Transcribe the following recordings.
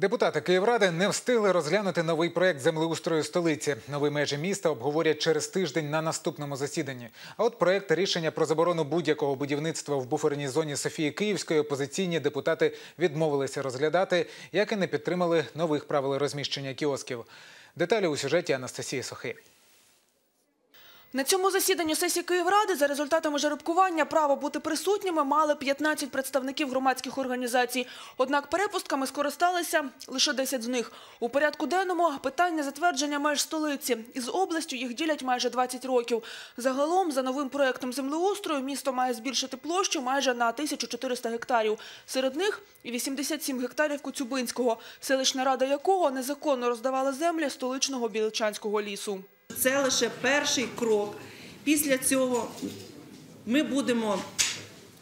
Депутати Київради не встигли розглянути новий проект землеустрою столиці. Нові межі міста обговорять через тиждень на наступному засіданні. А от проект рішення про заборону будь-якого будівництва в буферній зоні Софії Київської опозиційні депутати відмовилися розглядати, як і не підтримали нових правил розміщення кіосків. Деталі у сюжеті Анастасії Сохи. На цьому засіданні сесії Київради за результатами жеребкування право бути присутніми мали 15 представників громадських організацій. Однак перепустками скористалися лише 10 з них. У порядку денному питання затвердження меж столиці. Із областю їх ділять майже 20 років. Загалом, за новим проектом землеустрою, місто має збільшити площу майже на 1400 гектарів. Серед них і 87 гектарів Коцюбинського, селищна рада якого незаконно роздавала землі столичного Біличанського лісу. Це лише перший крок. Після цього ми будемо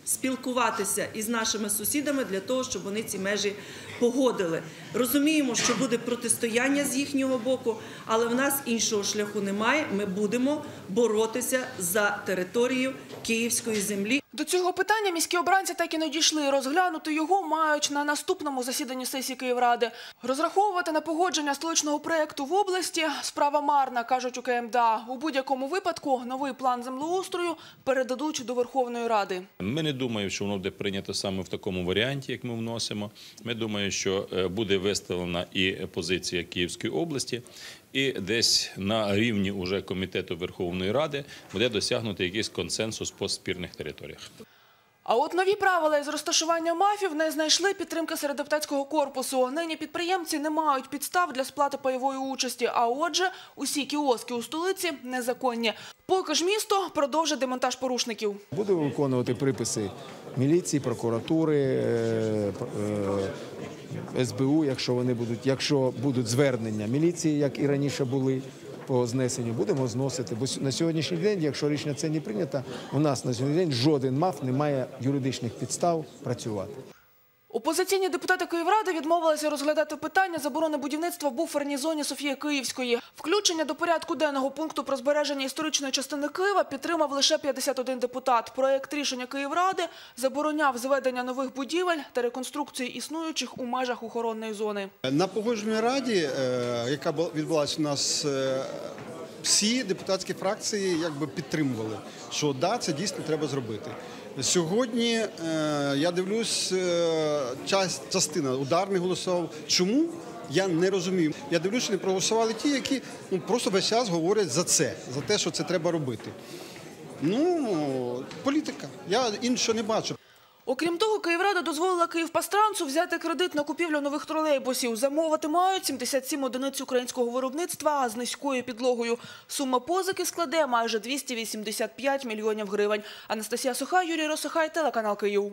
спілкуватися із нашими сусідами для того, щоб вони ці межі погодили. Розуміємо, що буде протистояння з їхнього боку, але в нас іншого шляху немає. Ми будемо боротися за територію київської землі. До цього питання міські обранці так і не дійшли. Розглянути його мають на наступному засіданні сесії Київради. Розраховувати на погодження столичного проєкту в області – справа марна, кажуть у КМДА. У будь-якому випадку новий план землеустрою передадуть до Верховної Ради. Ми не думаємо, що воно буде прийнято саме в такому варіанті, як ми вносимо. Ми думаємо, що е, буде виставлена і позиція Київської області, і десь на рівні уже комітету Верховної Ради буде досягнути якийсь консенсус по спірних територіях. А от нові правила із розташування мафів не знайшли підтримки серед депутатського корпусу. Нині підприємці не мають підстав для сплати пайової участі, а отже, усі кіоски у столиці незаконні. Поки ж місто продовжить демонтаж порушників. Буде виконувати приписи міліції, прокуратури, е, е, СБУ, якщо вони будуть, якщо будуть звернення міліції, як і раніше були по знесенню, будемо зносити. Бо на сьогоднішній день, якщо рішення це не прийнято, у нас на сьогоднішній день жоден МАФ не має юридичних підстав працювати. Опозиційні депутати Київради відмовилися розглядати питання заборони будівництва в буферній зоні Софії Київської. Включення до порядку денного пункту про збереження історичної частини Києва підтримав лише 51 депутат. Проект рішення Київради забороняв зведення нових будівель та реконструкції існуючих у межах охоронної зони. На погодженій раді, е, яка була- відбулася у нас, е, всі депутатські фракції якби підтримували, що да, це дійсно треба зробити. Сьогодні е, я дивлюсь, е, час- частина ударних голосував. Чому? Я не розумію. Я дивлюся, що не проголосували ті, які ну, просто весь час говорять за це, за те, що це треба робити. Ну, політика. Я іншого не бачу. Окрім того, Київрада дозволила Київпастранцу взяти кредит на купівлю нових тролейбусів. Замовити мають 77 одиниць українського виробництва з низькою підлогою. Сума позики складе майже 285 мільйонів гривень. Анастасія Суха, Юрій Росохай, телеканал Київ.